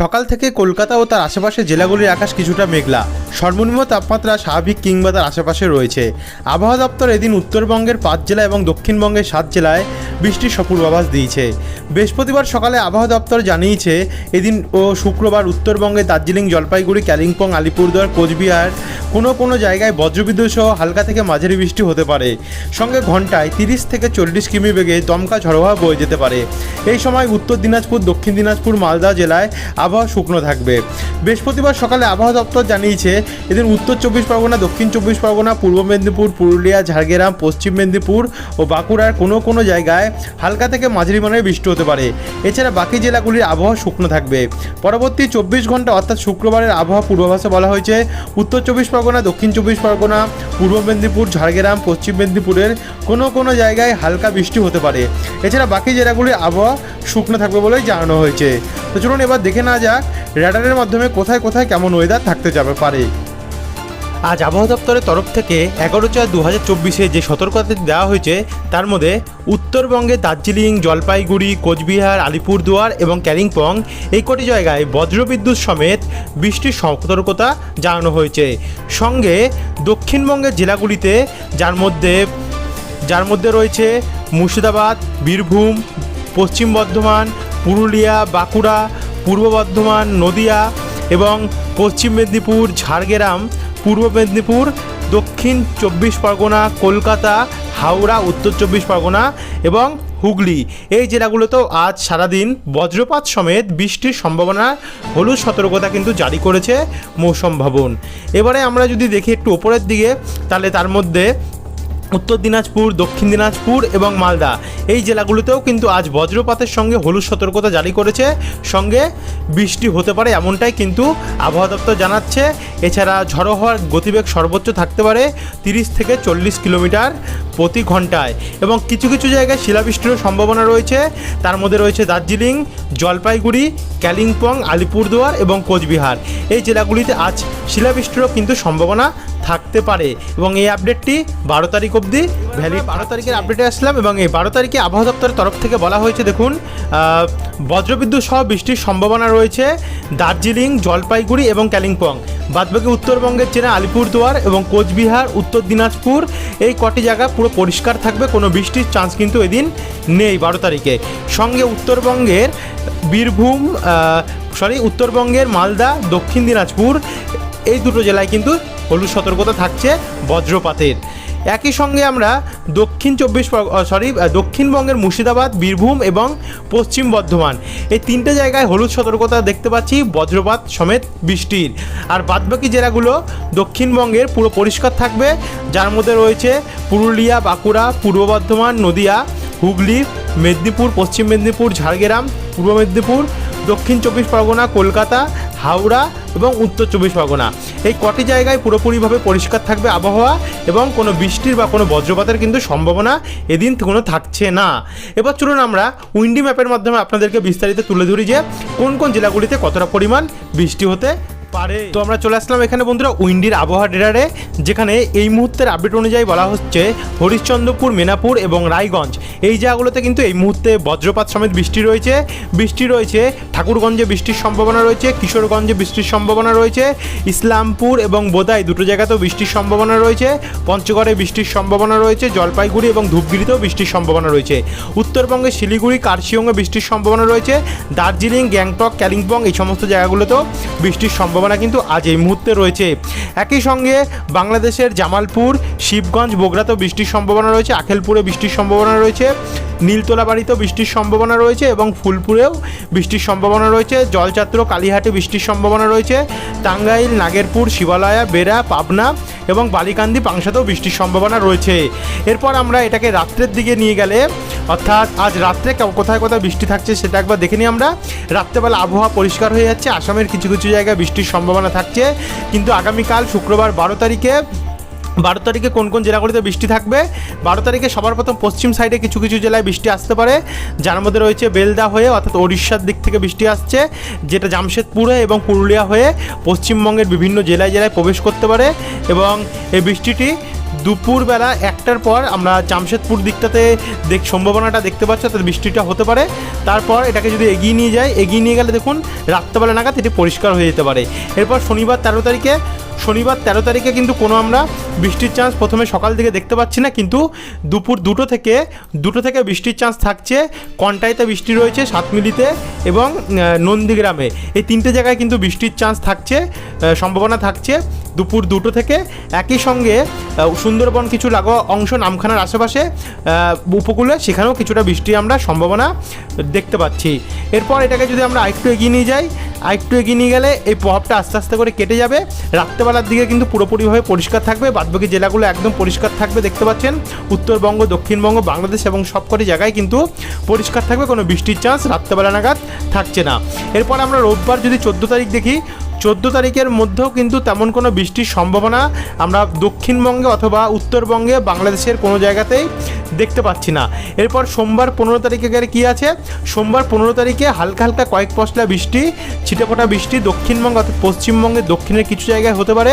সকাল থেকে কলকাতা ও তার আশেপাশের জেলাগুলির আকাশ কিছুটা মেঘলা। সর্বনিম্ন তাপমাত্রা স্বাভাবিক কিংবা তার আশেপাশে রয়েছে। আবহাওয়া দপ্তর এদিন উত্তরবঙ্গের পাঁচ জেলা এবং দক্ষিণবঙ্গের সাত জেলায় বৃষ্টির সপূর্বাভাস দিয়েছে। বৃহস্পতিবার সকালে আবহাওয়া দপ্তর জানিয়েছে, এদিন ও শুক্রবার উত্তরবঙ্গে দার্জিলিং, জলপাইগুড়ি, কালিম্পং, আলিপুরদুয়ার, কোচবিহার, কোনো কোনো জায়গায় বজ্রবিদ্যুৎ সহ হালকা থেকে মাঝারি বৃষ্টি হতে পারে। সঙ্গে ঘন্টায় তিরিশ থেকে চল্লিশ কিমি বেগে দমকা ঝড়োয়া বয়ে যেতে পারে। এই সময় উত্তর দিনাজপুর, দক্ষিণ দিনাজপুর, মালদা জেলায় আবহাওয়া শুকনো থাকবে। বৃহস্পতিবার সকালে আবহাওয়া দপ্তর জানিয়েছে, এদিন উত্তর চব্বিশ পরগনা, দক্ষিণ চব্বিশ পরগনা, পূর্ব মেদিনীপুর, পুরুলিয়া, ঝাড়গ্রাম, পশ্চিম মেদিনীপুর ও বাঁকুড়ার কোনো কোনো জায়গায় হালকা থেকে মাঝারি মানের বৃষ্টি হতে পারে। এছাড়া বাকি জেলাগুলির আবহাওয়া শুকনো থাকবে। পরবর্তী চব্বিশ ঘণ্টা, অর্থাৎ শুক্রবারের আবহাওয়া পূর্বাভাসে বলা হয়েছে, উত্তর চব্বিশ পরগনা, দক্ষিণ চব্বিশ পরগনা, পূর্ব মেদিনীপুর, ঝাড়গ্রাম, পশ্চিম মেদিনীপুরের কোনো কোনো জায়গায় হালকা বৃষ্টি হতে পারে। এছাড়া বাকি জেলাগুলির আবহাওয়া শুকনো থাকবে বলেই জানানো হয়েছে। তো চলুন এবার দেখে নেওয়া যাক র্যাডারের মাধ্যমে কোথায় কোথায় কেমন ওয়েদার থাকতে যাবে পারে। আজ আবহাওয়া দপ্তরের তরফ থেকে এগারো চার দু হাজার চব্বিশে যে সতর্কতা দেওয়া হয়েছে, তার মধ্যে উত্তরবঙ্গে দার্জিলিং, জলপাইগুড়ি, কোচবিহার, আলিপুরদুয়ার এবং ক্যারিংপং এই কটি জায়গায় বজ্রবিদ্যুৎ সমেত বৃষ্টির সতর্কতা জানানো হয়েছে। সঙ্গে দক্ষিণবঙ্গের জেলাগুলিতে যার মধ্যে যার মধ্যে রয়েছে মুর্শিদাবাদ, বীরভূম, পশ্চিম বর্ধমান, পুরুলিয়া, বাঁকুড়া, পূর্ব বর্ধমান, নদিয়া এবং পশ্চিম মেদিনীপুর, ঝাড়গ্রাম পূর্ব মেদিনীপুর, দক্ষিণ চব্বিশ পরগনা, কলকাতা, হাওড়া, উত্তর চব্বিশ পরগনা এবং হুগলি। এই জেলাগুলোতেও আজ সারাদিন বজ্রপাত সমেত বৃষ্টির সম্ভাবনা, হলুদ সতর্কতা কিন্তু জারি করেছে মৌসম ভবন। এবারে আমরা যদি দেখি একটু ওপরের দিকে, তাহলে তার মধ্যে উত্তর দিনাজপুর, দক্ষিণ দিনাজপুর এবং মালদা। এই জেলাগুলোতেও কিন্তু আজ বজ্রপাতের সঙ্গে হলুদ সতর্কতা জারি করেছে। সঙ্গে বৃষ্টি হতে পারে এমনটাই কিন্তু আবহাওয়া দপ্তর জানাচ্ছে। এছাড়া ঝড়ো হওয়ার গতিবেগ সর্বোচ্চ থাকতে পারে তিরিশ থেকে চল্লিশ কিলোমিটার প্রতি ঘন্টায়। এবং কিছু কিছু জায়গায় শিলাবৃষ্টিরও সম্ভাবনা রয়েছে। তার মধ্যে রয়েছে দার্জিলিং, জলপাইগুড়ি, কালিম্পং, আলিপুরদুয়ার এবং কোচবিহার। এই জেলাগুলিতে আজ শিলাবৃষ্টিরও কিন্তু সম্ভাবনা থাকতে পারে এবং এই আপডেটটি বারো তারিখ অবধি ভ্যালি বারো তারিখের আপডেটে আসলাম এবং এই বারো তারিখে আবহাওয়া দপ্তরের তরফ থেকে বলা হয়েছে দেখুন বজ্রবিদ্যুৎ সহ বৃষ্টির সম্ভাবনা রয়েছে দার্জিলিং জলপাইগুড়ি এবং কালিম্পং। বাদবাকি উত্তরবঙ্গের জেলা আলিপুরদুয়ার এবং কোচবিহার উত্তর দিনাজপুর এই কটি জায়গা পুরো পরিষ্কার থাকবে কোনো বৃষ্টির চান্স কিন্তু এদিন নেই বারো তারিখে। সঙ্গে উত্তরবঙ্গের বীরভূম সরি উত্তরবঙ্গের মালদা দক্ষিণ দিনাজপুর এই দুটো জেলায় কিন্তু হলুদ সতর্কতা থাকছে বজ্রপাতের। একই সঙ্গে আমরা দক্ষিণ চব্বিশ সরি দক্ষিণবঙ্গের মুর্শিদাবাদ, বীরভূম এবং পশ্চিম বর্ধমান। এই তিনটে জায়গায় হলুদ সতর্কতা দেখতে পাচ্ছি, বজ্রপাত সমেত বৃষ্টির। আর বাদবাকি জেলাগুলো দক্ষিণবঙ্গের পুরো পরিষ্কার থাকবে। যার মধ্যে রয়েছে পুরুলিয়া, বাঁকুড়া, পূর্ব বর্ধমান, নদিয়া, হুগলি, মেদিনীপুর, পশ্চিম মেদিনীপুর, ঝাড়গ্রাম, পূর্ব মেদিনীপুর দক্ষিণ চব্বিশ পরগনা, কলকাতা, হাওড়া এবং উত্তর চব্বিশ পরগনা। এই কটি জায়গায় পুরোপুরিভাবে পরিষ্কার থাকবে আবহাওয়া এবং কোনো বৃষ্টির বা কোনো বজ্রপাতের কিন্তু সম্ভাবনা এদিন কোনো থাকছে না। এবার চলুন আমরা উইন্ডি ম্যাপের মাধ্যমে আপনাদেরকে বিস্তারিত তুলে ধরি যে কোন কোন জেলাগুলিতে কতটা পরিমাণ বৃষ্টি হতে পারে। তো আমরা চলে আসলাম এখানে বন্ধুরা উইন্ডির আবহাওয়া ডেটারে যেখানে এই মুহূর্তের আপডেট অনুযায়ী বলা হচ্ছে হরিশ্চন্দ্রপুর, মেনাপুর এবং রায়গঞ্জ। এই জায়গাগুলোতে কিন্তু এই মুহূর্তে বজ্রপাত সমেত বৃষ্টি রয়েছে। বৃষ্টি রয়েছে, ঠাকুরগঞ্জে বৃষ্টির সম্ভাবনা রয়েছে, কিশোরগঞ্জে বৃষ্টির সম্ভাবনা রয়েছে, ইসলামপুর এবং বোদাই দুটো জায়গাতেও বৃষ্টির সম্ভাবনা রয়েছে, পঞ্চগড়ে বৃষ্টির সম্ভাবনা রয়েছে, জলপাইগুড়ি এবং ধূপগিরিতেও বৃষ্টির সম্ভাবনা রয়েছে। উত্তরবঙ্গে শিলিগুড়ি কার্শিয়ংয়ে বৃষ্টির সম্ভাবনা রয়েছে, দার্জিলিং, গ্যাংটক, কালিম্পং এই সমস্ত জায়গাগুলোতেও বৃষ্টির সম্ভাবনা কিন্তু আজ এই মুহূর্তে রয়েছে। একই সঙ্গে বাংলাদেশের জামালপুর, শিবগঞ্জ, বগুড়াতেও বৃষ্টির সম্ভাবনা রয়েছে, আখেলপুরে বৃষ্টির সম্ভাবনা রয়েছে। নীলতলা বাড়িতেও বৃষ্টির সম্ভাবনা রয়েছে এবং ফুলপুরেও বৃষ্টির সম্ভাবনা রয়েছে। জলচাত্র, কালীহাটে বৃষ্টির সম্ভাবনা রয়েছে। টাঙ্গাইল, নাগেরপুর, শিবালয়া, বেড়া, পাবনা এবং বালিকান্দি, পাংশাতেও বৃষ্টির সম্ভাবনা রয়েছে। এরপর আমরা এটাকে রাত্রের দিকে নিয়ে গেলে, অর্থাৎ আজ রাত্রে কোথায় কোথায় বৃষ্টি থাকছে সেটা একবার দেখে নিই আমরা। রাত্রেবেলা আবহাওয়া পরিষ্কার হয়ে যাচ্ছে, আসামের কিছু কিছু জায়গায় বৃষ্টির সম্ভাবনা থাকছে। কিন্তু আগামীকাল শুক্রবার বারো তারিখে বারো তারিখে কোন কোন জেলাগুলিতে বৃষ্টি থাকবে? বারো তারিখে সবার প্রথম পশ্চিম সাইডে কিছু কিছু জেলায় বৃষ্টি আসতে পারে। যার মধ্যে রয়েছে বেলদা হয়ে অর্থাৎ ওড়িশার দিক থেকে বৃষ্টি আসছে, যেটা জামশেদপুরে এবং পুরুলিয়া হয়ে পশ্চিমবঙ্গের বিভিন্ন জেলায় জেলায় প্রবেশ করতে পারে। এবং এই বৃষ্টিটি দুপুরবেলা একটার পর আমরা জামশেদপুর দিকটাতে দেখ সম্ভাবনাটা দেখতে পাচ্ছি, অর্থাৎ বৃষ্টিটা হতে পারে। তারপর এটাকে যদি এগিয়ে নিয়ে যায়, এগিয়ে নিয়ে গেলে দেখুন, রাত্রেবেলা নাগাদ এটি পরিষ্কার হয়ে যেতে পারে। এরপর শনিবার তেরো তারিখে শনিবার তেরো তারিখে কিন্তু কোনো আমরা বৃষ্টির চান্স প্রথমে সকাল থেকে দেখতে পাচ্ছি না, কিন্তু দুপুর দুটো থেকে দুটো থেকে বৃষ্টির চান্স থাকছে। কন্টাইতে বৃষ্টি রয়েছে সাতমিলিতে এবং নন্দীগ্রামে। এই তিনটে জায়গায় কিন্তু বৃষ্টির চান্স থাকছে সম্ভাবনা থাকছে। দুপুর দুটো থেকে একই সঙ্গে সুন্দরবন কিছু লাগোয়া অংশ নামখানার আশেপাশে উপকূলে, সেখানেও কিছুটা বৃষ্টি আমরা সম্ভাবনা দেখতে পাচ্ছি। এরপর এটাকে যদি আমরা আরেকটু এগিয়ে নিয়ে যাই আরেকটু এগিয়ে নিয়ে গেলে এই প্রভাবটা আস্তে আস্তে করে কেটে যাবে। রাত্রেবেলার দিকে কিন্তু পুরোপুরিভাবে পরিষ্কার থাকবে। বাদবাকি জেলাগুলো একদম পরিষ্কার থাকবে, দেখতে পাচ্ছেন। উত্তরবঙ্গ, দক্ষিণবঙ্গ, বাংলাদেশ এবং সবকটি জায়গায় কিন্তু পরিষ্কার থাকবে। কোনো বৃষ্টির চান্স রাত্রেবেলা নাগাদ থাকছে না। এরপর আমরা রোববার যদি চোদ্দ তারিখ দেখি চোদ্দ তারিখের মধ্যেও কিন্তু তেমন কোনো বৃষ্টির সম্ভাবনা আমরা দক্ষিণবঙ্গে অথবা উত্তরবঙ্গে বাংলাদেশের কোনো জায়গাতেই দেখতে পাচ্ছি না। এরপর সোমবার পনেরো তারিখে কী আছে? সোমবার পনেরো তারিখে হালকা হালকা কয়েক পশলা বৃষ্টি ছিটেফোঁটা বৃষ্টি দক্ষিণবঙ্গ অর্থাৎ পশ্চিমবঙ্গের দক্ষিণের কিছু জায়গায় হতে পারে,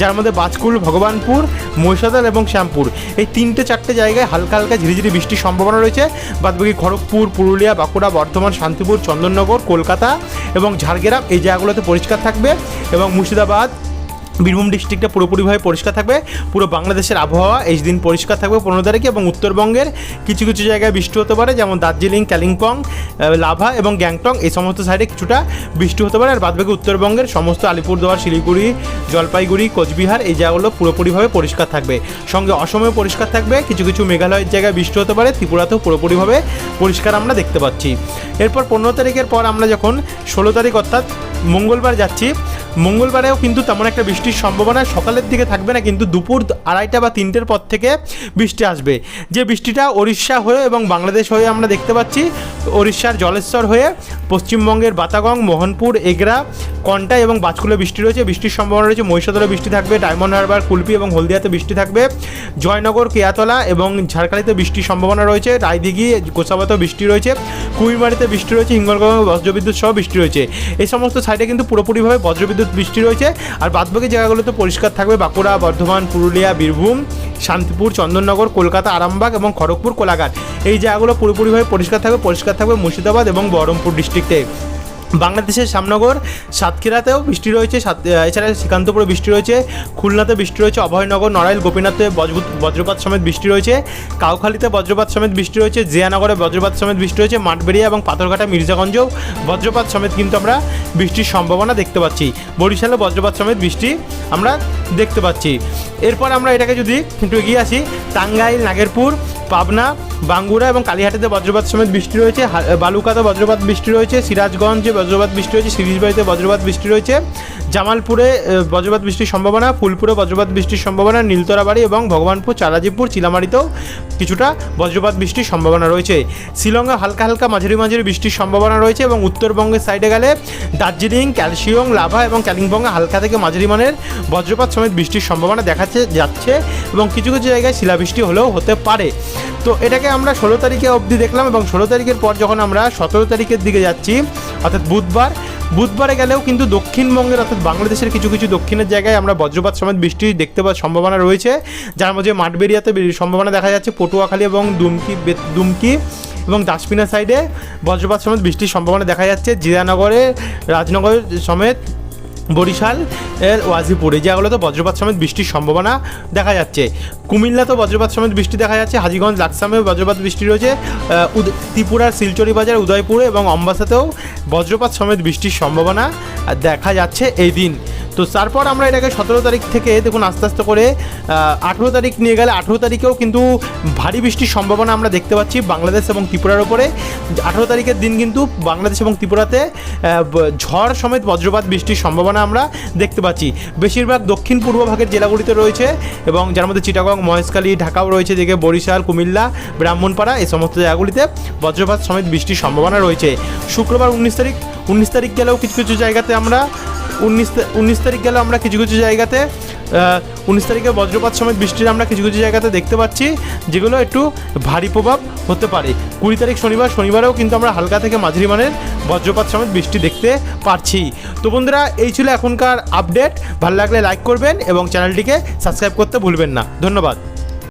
যার মধ্যে বাজকুল ভগবানপুর, মহিষাদল এবং শ্যামপুর। এই তিনটে চারটে জায়গায় হালকা হালকা ঝিরিঝিরি বৃষ্টির সম্ভাবনা রয়েছে। বাদবাকি খড়গপুর, পুরুলিয়া, বাঁকুড়া, বর্ধমান, শান্তিপুর, চন্দননগর, কলকাতা এবং ঝাড়গ্রাম এই জায়গাগুলোতে পরিষ্কার থাকবে। এবং মুর্শিদাবাদ বীরভূম ডিস্ট্রিক্টটা পুরোপুরিভাবে পরিষ্কার থাকবে। পুরো বাংলাদেশের আবহাওয়া এই দিন পরিষ্কার থাকবে পনেরো তারিখে এবং উত্তরবঙ্গের কিছু কিছু জায়গায় বৃষ্টি হতে পারে, যেমন দার্জিলিং, কালিম্পং লাভা এবং গ্যাংটং এই সমস্ত সাইডে কিছুটা বৃষ্টি হতে পারে। আর বাদবাকি উত্তরবঙ্গের সমস্ত আলিপুরদুয়ার, শিলিগুড়ি, জলপাইগুড়ি, কোচবিহার, এই জায়গাগুলো পুরোপুরিভাবে পরিষ্কার থাকবে। সঙ্গে অসমে পরিষ্কার থাকবে। কিছু কিছু মেঘালয়ের জায়গায় বৃষ্টি হতে পারে। ত্রিপুরাতেও পুরোপুরিভাবে পরিষ্কার আমরা দেখতে পাচ্ছি। এরপর পনেরো তারিখের পর আমরা যখন ষোলো তারিখ অর্থাৎ মঙ্গলবার যাচ্ছি মঙ্গলবারেও কিন্তু তেমন একটা বৃষ্টির সম্ভাবনা সকালের দিকে থাকবে না, কিন্তু দুপুর আড়াইটা বা তিনটের পর থেকে বৃষ্টি আসবে। যে বৃষ্টিটা ওড়িশা হয়ে এবং বাংলাদেশ হয়ে আমরা দেখতে পাচ্ছি, ওড়িশার জলেশ্বর হয়ে পশ্চিমবঙ্গের বাতাগং, মোহনপুর, এগরা কন্টা এবং বাজকুলে বৃষ্টি রয়েছে। বৃষ্টির সম্ভাবনা রয়েছে, মহিষাদলে বৃষ্টি থাকবে, ডায়মন্ড হারবার, কুলপি এবং হলদিয়াতে বৃষ্টি থাকবে, জয়নগর, কেয়াতলা এবং ঝাড়খালিতে বৃষ্টির সম্ভাবনা রয়েছে, রায়দিঘি, গোসাবাতেও বৃষ্টি রয়েছে কুমিরমারিতে বৃষ্টি রয়েছে, হিঙ্গলগঞ্জ বজ্রবিদ্যুৎ সহ বৃষ্টি রয়েছে। এই সমস্ত সাইডে কিন্তু পুরোপুরিভাবে বজ্রবিদ্যুৎ বৃষ্টি রয়েছে। আর বাদবাকি জায়গাগুলোতে পরিষ্কার থাকবে। বাঁকুড়া, বর্ধমান, পুরুলিয়া, বীরভূম, শান্তিপুর, চন্দননগর, কলকাতা, আরামবাগ এবং খড়গপুর, কোলাঘাট। এই জায়গাগুলো পুরোপুরিভাবে পরিষ্কার থাকবে পরিষ্কার থাকবে মুর্শিদাবাদ এবং বহরমপুর ডিস্ট্রিক্টে বাংলাদেশের শ্যামনগর, সাতক্ষীরাতেও বৃষ্টি রয়েছে, সাত- এছাড়া শ্রীকান্তপুরে বৃষ্টি রয়েছে, খুলনাতে বৃষ্টি রয়েছে, অভয়নগর, নড়াইল, গোপীনাথে বজ্র- বজ্রপাত সমেত বৃষ্টি রয়েছে, কাউখালীতে বজ্রপাত সমেত বৃষ্টি রয়েছে, জিয়ানগরে বজ্রপাত সমেত বৃষ্টি রয়েছে, মাঠবেড়িয়া এবং পাথরঘাটা, মির্জাগঞ্জেও বজ্রপাত সমেত কিন্তু আমরা বৃষ্টির সম্ভাবনা দেখতে পাচ্ছি। বরিশালে বজ্রপাত সমেত বৃষ্টি আমরা দেখতে পাচ্ছি। এরপর আমরা এটাকে যদি একটু এগিয়ে আসি, টাঙ্গাইল, নাগেরপুর, পাবনা বাঙ্গুরা এবং কালীহাটিতে বজ্রপাত সমেত বৃষ্টি রয়েছে বালুকাতে বজ্রপাত বৃষ্টি রয়েছে, সিরাজগঞ্জে বজ্রপাত বৃষ্টি রয়েছে, সিরিজবাড়িতে বজ্রপাত বৃষ্টি রয়েছে, জামালপুরে বজ্রপাত বৃষ্টির সম্ভাবনা, ফুলপুরে বজ্রপাত বৃষ্টির সম্ভাবনা, নীলতরাবাড়ি এবং ভগবানপুর চালাজিপুর চিলামারিতেও কিছুটা বজ্রপাত বৃষ্টির সম্ভাবনা রয়েছে। শিলংয়ে হালকা হালকা মাঝারি মাঝারি বৃষ্টির সম্ভাবনা রয়েছে এবং উত্তরবঙ্গের সাইডে গেলে দার্জিলিং, ক্যালসিয়ং, লাভা এবং কালিম্পংয়ে হালকা থেকে মাঝারি মানের বজ্রপাত সমেত বৃষ্টির সম্ভাবনা দেখাচ্ছে, যাচ্ছে এবং কিছু কিছু জায়গায় শিলাবৃষ্টি হলেও হতে পারে। তো এটাকে আমরা ষোলো তারিখে অবধি দেখলাম এবং ষোলো তারিখের পর যখন আমরা সতেরো তারিখের দিকে যাচ্ছি, অর্থাৎ বুধবার, বুধবারে গেলেও কিন্তু দক্ষিণবঙ্গের, অর্থাৎ বাংলাদেশের কিছু কিছু দক্ষিণের জায়গায় আমরা বজ্রপাত সমেত বৃষ্টি দেখতে পাওয়ার সম্ভাবনা রয়েছে। যার মধ্যে মাঠবেরিয়াতে সম্ভাবনা দেখা যাচ্ছে, পটুয়াখালী এবং দুমকি দুমকি এবং দাসপিনা সাইডে বজ্রপাত সমেত বৃষ্টির সম্ভাবনা দেখা যাচ্ছে। জিরানগরে রাজনগর সমেত বরিশাল, এর ওয়াজিপুর। জায়গাগুলোতে বজ্রপাত সমেত বৃষ্টির সম্ভাবনা দেখা যাচ্ছে। কুমিল্লাতেও বজ্রপাত সমেত বৃষ্টি দেখা যাচ্ছে। হাজিগঞ্জ লাকসামে বজ্রপাত বৃষ্টি রয়েছে। ত্রিপুরার শিলচরি বাজার উদয়পুরে এবং অম্বাসাতেও বজ্রপাত সমেত বৃষ্টির সম্ভাবনা দেখা যাচ্ছে এই দিন। তো তারপর আমরা এটাকে সতেরো তারিখ থেকে দেখুন আস্তে আস্তে করে আঠেরো তারিখ নিয়ে গেলে আঠেরো তারিখেও কিন্তু ভারী বৃষ্টির সম্ভাবনা আমরা দেখতে পাচ্ছি বাংলাদেশ এবং ত্রিপুরার ওপরে আঠেরো তারিখের দিন কিন্তু বাংলাদেশ এবং ত্রিপুরাতে ঝড় সমেত বজ্রপাত বৃষ্টির সম্ভাবনা আমরা দেখতে পাচ্ছি। বেশিরভাগ দক্ষিণ পূর্ব ভাগের জেলাগুলিতে রয়েছে এবং যার মধ্যে চিটাগং, মহেশখালী, ঢাকাও রয়েছে দিকে বরিশাল, কুমিল্লা, ব্রাহ্মণপাড়া এই সমস্ত জায়গাগুলিতে বজ্রপাত সমেত বৃষ্টির সম্ভাবনা রয়েছে। শুক্রবার উনিশ তারিখ উনিশ তারিখ গেলেও কিছু কিছু জায়গাতে আমরা উনিশ উনিশ তারিখ গেলে আমরা কিছু কিছু জায়গাতে উনিশ তারিখে বজ্রপাত সমেত বৃষ্টির আমরা কিছু কিছু জায়গাতে দেখতে পাচ্ছি, যেগুলো একটু ভারী প্রভাব হতে পারে। কুড়ি তারিখ শনিবার, শনিবারেও কিন্তু আমরা হালকা থেকে মাঝারি মানের বজ্রপাত সমেত বৃষ্টি দেখতে পারছি। তো বন্ধুরা, এই ছিল এখনকার আপডেট ভালো লাগলে লাইক করবেন এবং চ্যানেলটিকে সাবস্ক্রাইব করতে ভুলবেন না। ধন্যবাদ।